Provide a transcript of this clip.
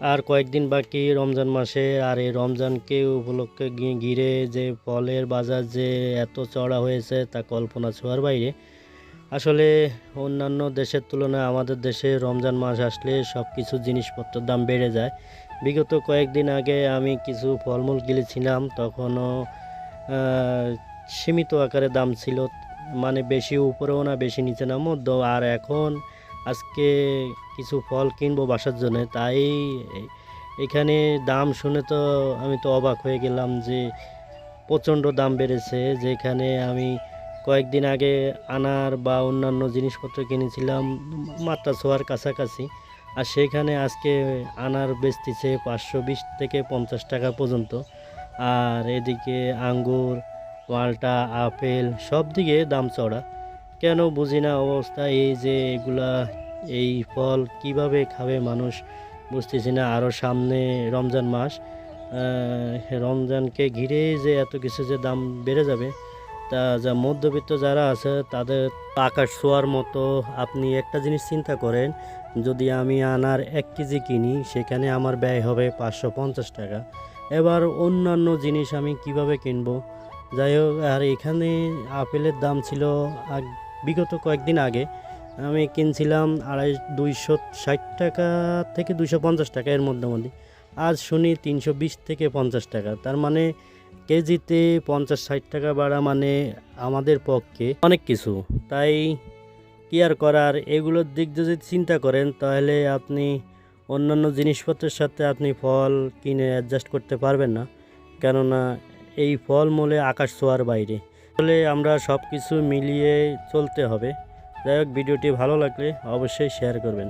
আর কয়েকদিন বাকি রমজান মাসে, আর এই রমজানকে উপলক্ষে ঘিরে যে ফলের বাজার যে এত চড়া হয়েছে তা কল্পনা ছোঁয়ার বাইরে। আসলে অন্যান্য দেশের তুলনায় আমাদের দেশে রমজান মাস আসলে সব কিছু জিনিসপত্রের দাম বেড়ে যায়। বিগত কয়েকদিন আগে আমি কিছু ফলমূল কিনেছিলাম, তখনও সীমিত আকারে দাম ছিল মানে বেশি উপরেও না, বেশি নিচে না মধ্য আর এখন আজকে কিছু ফল কিনবো বাসার জন্য, তাই এখানে দাম শুনে তো আমি তো অবাক হয়ে গেলাম যে প্রচণ্ড দাম বেড়েছে, যেখানে আমি কয়েকদিন আগে আনার বা অন্যান্য জিনিসপত্র কিনেছিলাম, মাত্রা ছোঁয়ার কাছাকাছি, আর সেখানে আজকে আনার বেচতেছে পাঁচশো বিশ থেকে পঞ্চাশ টাকা পর্যন্ত, আর এদিকে আঙ্গুর মালটা আপেল সব দিকে দাম চড়া কেন বুঝি না অবস্থা এই যে এগুলা, এই ফল কীভাবে খাবে মানুষ বুঝতেছি না। আরও সামনে রমজান মাস রমজানকে ঘিরে যে এত কিছু যে দাম বেড়ে যাবে, তা যা মধ্যবিত্ত যারা আছে তাদের আকাশ ছোঁয়ার মতো আপনি একটা জিনিস চিন্তা করেন, যদি আমি আনার এক কেজি কিনি, সেখানে আমার ব্যয় হবে পাঁচশো পঞ্চাশ টাকা। এবার অন্যান্য জিনিস আমি কীভাবে কিনবো? যাই হোক, আর এখানে আপেলের দাম ছিল বিগত কয়েকদিন আগে আমি কিনছিলাম আড়াই, দুইশো ষাট টাকা থেকে দুইশো পঞ্চাশ টাকা এর মধ্যে আজ শুনি তিনশো বিশ থেকে পঞ্চাশ টাকা। তার মানে কেজিতে পঞ্চাশ ষাট টাকা বাড়া মানে আমাদের পক্ষে অনেক কিছু। তাই কি আর করার? এগুলোর দিক যদি চিন্তা করেন, তাহলে আপনি অন্যান্য জিনিসপত্রের সাথে আপনি ফল কিনে অ্যাডজাস্ট করতে পারবেন না। কেননা এই ফল মূলে আকাশ ছোঁয়ার বাইরে। আসলে আমরা সব কিছু মিলিয়ে চলতে হবে। যাই হোক, ভিডিওটি ভালো লাগলে অবশ্যই শেয়ার করবেন।